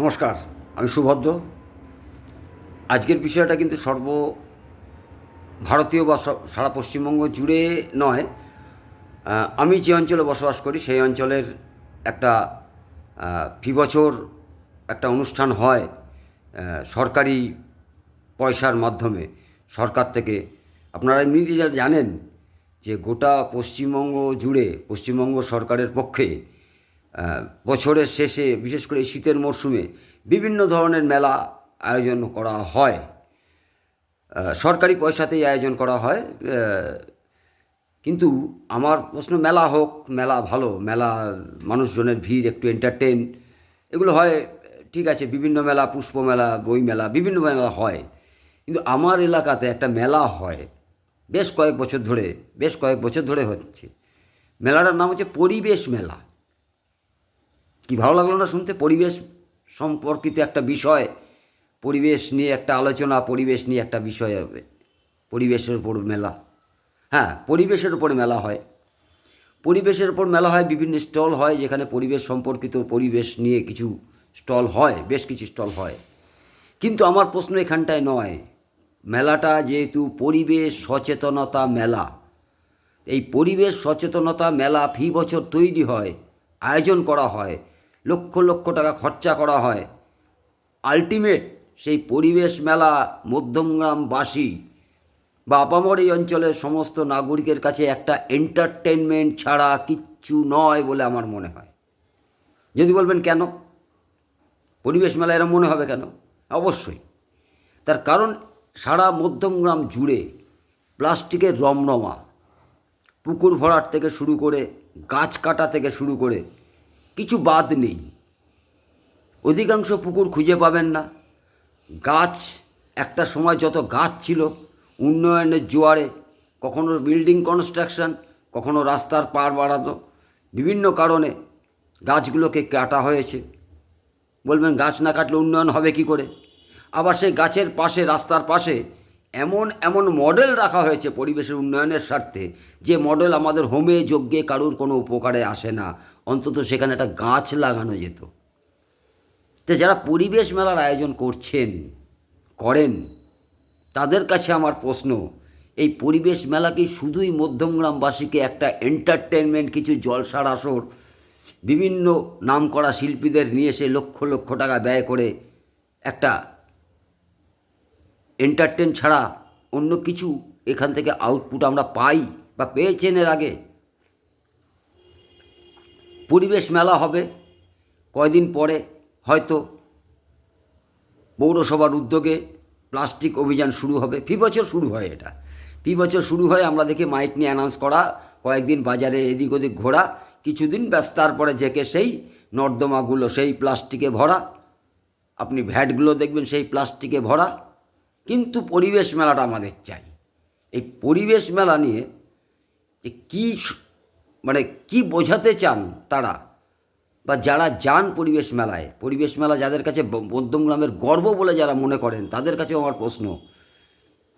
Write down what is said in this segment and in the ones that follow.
নমস্কার, আমি সুভদ্র। আজকের বিষয়টা কিন্তু সর্ব ভারতীয় বা সারা পশ্চিমবঙ্গ জুড়ে নয়। আমি যে অঞ্চলে বসবাস করি, সেই অঞ্চলের একটা ফি বছর একটা অনুষ্ঠান হয় সরকারি পয়সার মাধ্যমে। সরকার থেকে আপনারা এমনিতে যা জানেন যে গোটা পশ্চিমবঙ্গ জুড়ে, পশ্চিমবঙ্গ সরকারের পক্ষে বছরের শেষে, বিশেষ করে শীতের মরশুমে বিভিন্ন ধরনের মেলা আয়োজন করা হয়। সরকারি পয়সাতেই আয়োজন করা হয়। কিন্তু আমার প্রশ্ন, মেলা হোক, মেলা ভালো, মেলা মানুষজনের ভিড়, একটু এন্টারটেন এগুলো হয়, ঠিক আছে, বিভিন্ন মেলা, পুষ্প মেলা, বই মেলা, বিভিন্ন মেলা হয়। কিন্তু আমার এলাকাতে একটা মেলা হয়, বেশ কয়েক বছর ধরে, বেশ কয়েক বছর ধরে হচ্ছে। মেলাটার নাম হচ্ছে পরিবেশ মেলা। কি ভালো লাগল না শুনতে? পরিবেশ সম্পর্কিত একটা বিষয়, পরিবেশ নিয়ে একটা আলোচনা, পরিবেশ নিয়ে একটা বিষয় হবে। পরিবেশের উপর মেলা। হ্যাঁ পরিবেশের উপর মেলা হয়। পরিবেশের উপর মেলা হয়, বিভিন্ন স্টল হয়, যেখানে পরিবেশ সম্পর্কিত পরিবেশ নিয়ে কিছু স্টল হয়, বেশ কিছু স্টল হয়। কিন্তু আমার প্রশ্ন এখানটায় নয়। মেলাটা যেহেতু পরিবেশ সচেতনতা মেলা, এই পরিবেশ সচেতনতা মেলা ফি বছর তৈরি হয়, আয়োজন করা হয়। লক্ষ লক্ষ টাকা খরচা করা হয়। আলটিমেট সেই পরিবেশ মেলা মধ্যমগ্রামবাসী বা আপামর এই অঞ্চলের সমস্ত নাগরিকের কাছে একটা এন্টারটেনমেন্ট ছাড়া কিচ্ছু নয় বলে আমার মনে হয়। যদি বলবেন কেন? পরিবেশ মেলা এরম মনে হবে কেন? অবশ্যই। তার কারণ সারা মধ্যমগ্রাম জুড়ে প্লাস্টিকের রমরমা, পুকুর ভরাট থেকে শুরু করে গাছ কাটা থেকে শুরু করে কিছু বাদ নেই। অধিকাংশ পুকুর খুঁজে পাবেন না। গাছ, একটা সময় যত গাছ ছিল, উন্নয়নের জোয়ারে, কখনো বিল্ডিং কনস্ট্রাকশন কখনো রাস্তার পার বাড়ানো, বিভিন্ন কারণে গাছগুলোকে কাটা হয়েছে। বলবেন গাছ না কাটলে উন্নয়ন হবে কি করে? আবার সেই গাছের পাশে, রাস্তার পাশে এমন এমন মডেল রাখা হয়েছে পরিবেশের উন্নয়নের স্বার্থে, যে মডেল আমাদের হোমে যজ্ঞে কারুর কোনো উপকারে আসে না। অন্তত সেখানে একটা গাছ লাগানো যেত। তো যারা পরিবেশ মেলার আয়োজন করছেন, করেন, তাদের কাছে আমার প্রশ্ন, এই পরিবেশ মেলা কি শুধুই মধ্যমগ্রামবাসীকে একটা এন্টারটেনমেন্ট কিছু জলসার আসর, বিভিন্ন নামকরা শিল্পীদের নিয়ে এসে লক্ষ লক্ষ টাকা ব্যয় করে একটা এন্টারটেন ছাড়া অন্য কিছু এখান থেকে আউটপুট আমরা পাই বা পেয়েছেন এর আগে। পরিবেশ মেলা হবে কয়দিন পরে হয়তো পৌরসভার উদ্যোগে প্লাস্টিক অভিযান শুরু হবে। ফি বছর শুরু হয় এটা। ফি বছর শুরু হয় আমরা দেখি মাইক নিয়ে অ্যানাউন্স করা, কয়েকদিন বাজারে এদিক ওদিক ঘোরা, কিছুদিন ব্যাস তারপরে জেকে সেই নর্দমাগুলো সেই প্লাস্টিকে ভরা, আপনি ভ্যাটগুলো দেখবেন সেই প্লাস্টিকে ভরা। কিন্তু পরিবেশ মেলাটা আমাদের চাই। এই পরিবেশ মেলা নিয়ে যে কী মানে কি বোঝাতে চান তারা বা যারা যান পরিবেশ মেলায়, পরিবেশ মেলা যাদের কাছে মধ্যমগ্রামের গর্ব বলে যারা মনে করেন, তাদের কাছেও আমার প্রশ্ন,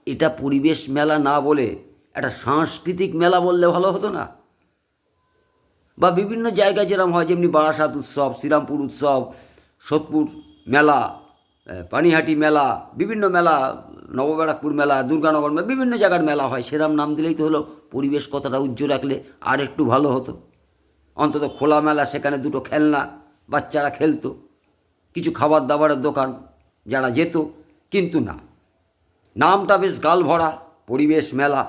এটা পরিবেশ মেলা না বলে একটা সাংস্কৃতিক মেলা বললে ভালো হতো না? বা বিভিন্ন জায়গায় যেরকম হয়, যেমনি বারাসাত উৎসব, শ্রীরামপুর উৎসব, সোদপুর মেলা পানিহাটি মেলা, বিভিন্ন মেলা, নবব্যারাকপুর মেলা, দুর্গানগর মেলা, বিভিন্ন জায়গার মেলা হয়। সেরাম নাম দিলেই তো হলো পরিবেশ কথাটা উজ্জ্বল রাখলে আর একটু ভালো হতো। অন্তত খোলা মেলা, সেখানে দুটো খেলনা, বাচ্চারা খেলতো, কিছু খাবার দাবারের দোকান, যারা যেত, কিন্তু না। নামটা বেশ গাল ভরা, পরিবেশ মেলা।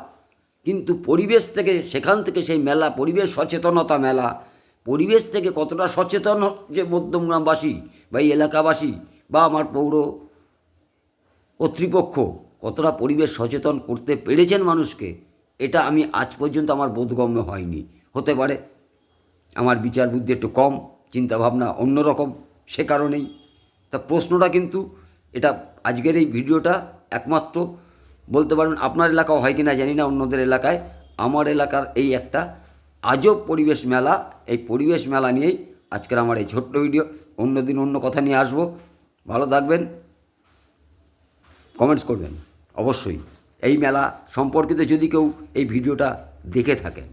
কিন্তু পরিবেশ থেকে, সেখান থেকে সেই মেলা, পরিবেশ সচেতনতা মেলা, পরিবেশ থেকে কতটা সচেতন যে মধ্যমগ্রামবাসী বা এই এলাকাবাসী বা আমার পৌর কর্তৃপক্ষ কতটা পরিবেশ সচেতন করতে পেরেছেন মানুষকে, এটা আমি আজ পর্যন্ত আমার বোধগম্য হয়নি। হতে পারে আমার বিচার বুদ্ধি একটু কম, চিন্তাভাবনা অন্যরকম, সে কারণেই। তা প্রশ্নটা কিন্তু এটা আজকের এই ভিডিওটা একমাত্র বলতে পারবেন আপনার এলাকাও হয় কি না জানি না, অন্যদের এলাকায়। আমার এলাকার এই একটা আজব পরিবেশ মেলা, এই পরিবেশ মেলা নিয়েই আজকের আমার এই ছোট্ট ভিডিও। অন্যদিন অন্য কথা নিয়ে আসব। ভালো থাকবেন। কমেন্টস করবেন। অবশ্যই। এই মেলা সম্পর্কিত যদি কেউ এই ভিডিওটা দেখে থাকেন।